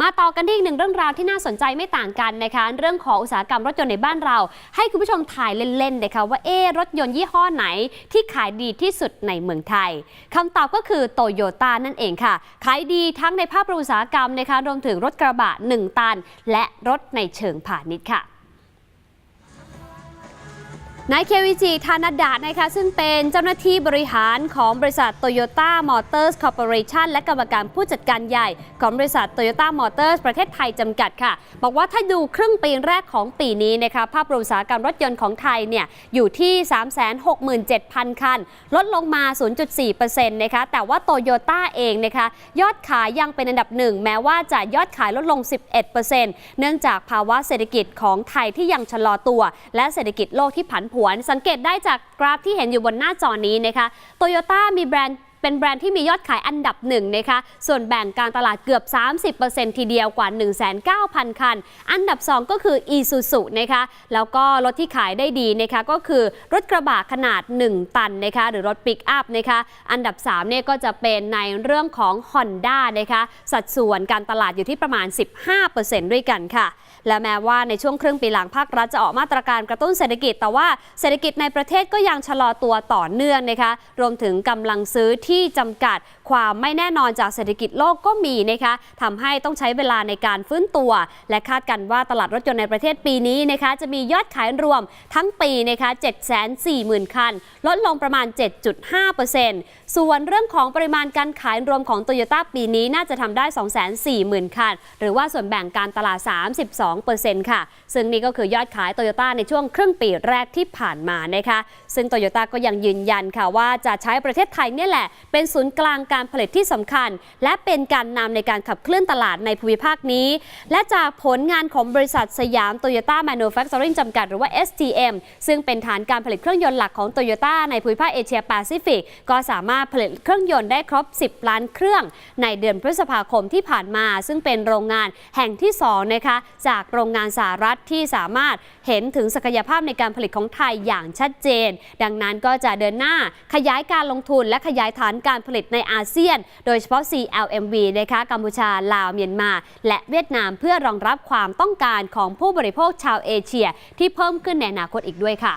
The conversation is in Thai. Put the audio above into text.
มาต่อกันที่อีกหนึ่งเรื่องราวที่น่าสนใจไม่ต่างกันนะคะเรื่องของอุตสาหกรรมรถยนต์ในบ้านเรา ให้คุณผู้ชมถ่ายเล่นๆนะคะว่าเอ๊รถยนต์ยี่ห้อไหนที่ขายดีที่สุดในเมืองไทยคำตอบก็คือโตโยต้านั่นเองค่ะ ขายดีทั้งในภาพอุตสาหกรรมนะคะรวมถึงรถกระบะ 1 ตัน และรถในเชิงพาณิชย์ค่ะ นายเควิจิธานาดานะคะซึ่งเป็นเจ้าหน้าที่บริหารของบริษัท Toyota Motors Corporation และกรรมการผู้จัดการใหญ่ ของบริษัท Toyota Motors ประเทศไทยจำกัดค่ะ บอกว่าถ้าดูครึ่งปีแรกของปีนี้นะคะภาพรวมอุตสาหกรรมรถยนต์ของไทยเนี่ยอยู่ที่ 367,000 คัน ลดลงมา 0.4%นะคะแต่ว่า Toyota เองนะคะยอดขายยังเป็นอันดับหนึ่งแม้ว่าจะยอดขายลดลง 11%เนื่องจากภาวะเศรษฐกิจของไทยที่ยังชะลอตัว และเศรษฐกิจโลกที่ผันผวนสังเกตได้จากกราฟที่เห็นอยู่บนหน้าจอนี้นะคะโตโยต้ามีแบรนด์ เป็นแบรนด์ที่มียอดขายอันดับหนึ่งนะคะ ส่วนแบ่งการตลาดเกือบ 30%ทีเดียวกว่า 19,000 คัน อันดับ 2 ก็คือ Isuzu นะคะ แล้วก็รถที่ขายได้ดีนะคะก็คือรถกระบะขนาด 1 ตันนะคะหรือรถปิกอัพนะคะอันดับ3เนี่ยก็จะเป็นในเรื่องของ Honda นะคะสัดส่วนการตลาดอยู่ที่ประมาณ 15%ด้วยกันค่ะ และแม้ว่าในช่วงครึ่งปีหลังภาครัฐจะออกมาตรการกระตุ้นเศรษฐกิจ แต่ว่าเศรษฐกิจในประเทศก็ยังชะลอตัวต่อเนื่องนะคะรวมถึงกำลังซื้อที่ที่จำกัดความไม่แน่นอนจากเศรษฐกิจโลกก็มีนะคะทำให้ต้องใช้เวลาในการฟื้นตัว และคาดกันว่าตลาดรถยนต์ในประเทศปีนี้นะคะจะมียอดขายรวมทั้งปีนะคะ740,000 คัน ลดลงประมาณ 7.5%ส่วนเรื่องของปริมาณการขายรวมของโตโยต้าปีนี้น่าจะทำได้ 240,000 คัน หรือว่าส่วนแบ่งการตลาด 32%ค่ะ ซึ่งนี่ก็คือยอดขายโตโยต้าในช่วงครึ่งปีแรกที่ผ่านมานะคะ ซึ่งโตโยต้าก็ยังยืนยันค่ะว่าจะใช้ประเทศไทยเนี่ยแหละเป็นศูนย์กลางการผลิตที่สำคัญ และเป็นการนำในการขับเคลื่อนตลาดในภูมิภาคนี้ และจากผลงานของบริษัทสยามโตโยต้าแมนูแฟคเจอริงจำกัดหรือว่า STM ซึ่งเป็นฐานการผลิตเครื่องยนต์หลักของโตโยต้าในภูมิภาคเอเชียแปซิฟิกก็สามารถผลิตเครื่องยนต์ได้ครบ 10 ล้านเครื่อง ในเดือนพฤษภาคมที่ผ่านมา ซึ่งเป็นโรงงานแห่งที่2นะคะจากโรงงานสหรัฐที่สามารถเห็นถึงศักยภาพในการผลิตของไทยอย่างชัดเจน ดังนั้นก็จะเดินหน้าขยายการลงทุนและขยายฐานานการผลิตในอาเซียน โดยเฉพาะ CLMV นะคะกัมพูชา ลาว เมียนมา และเวียดนามเพื่อรองรับความต้องการของผู้บริโภคชาวเอเชีย ที่เพิ่มขึ้นในอนาคตอีกด้วยค่ะ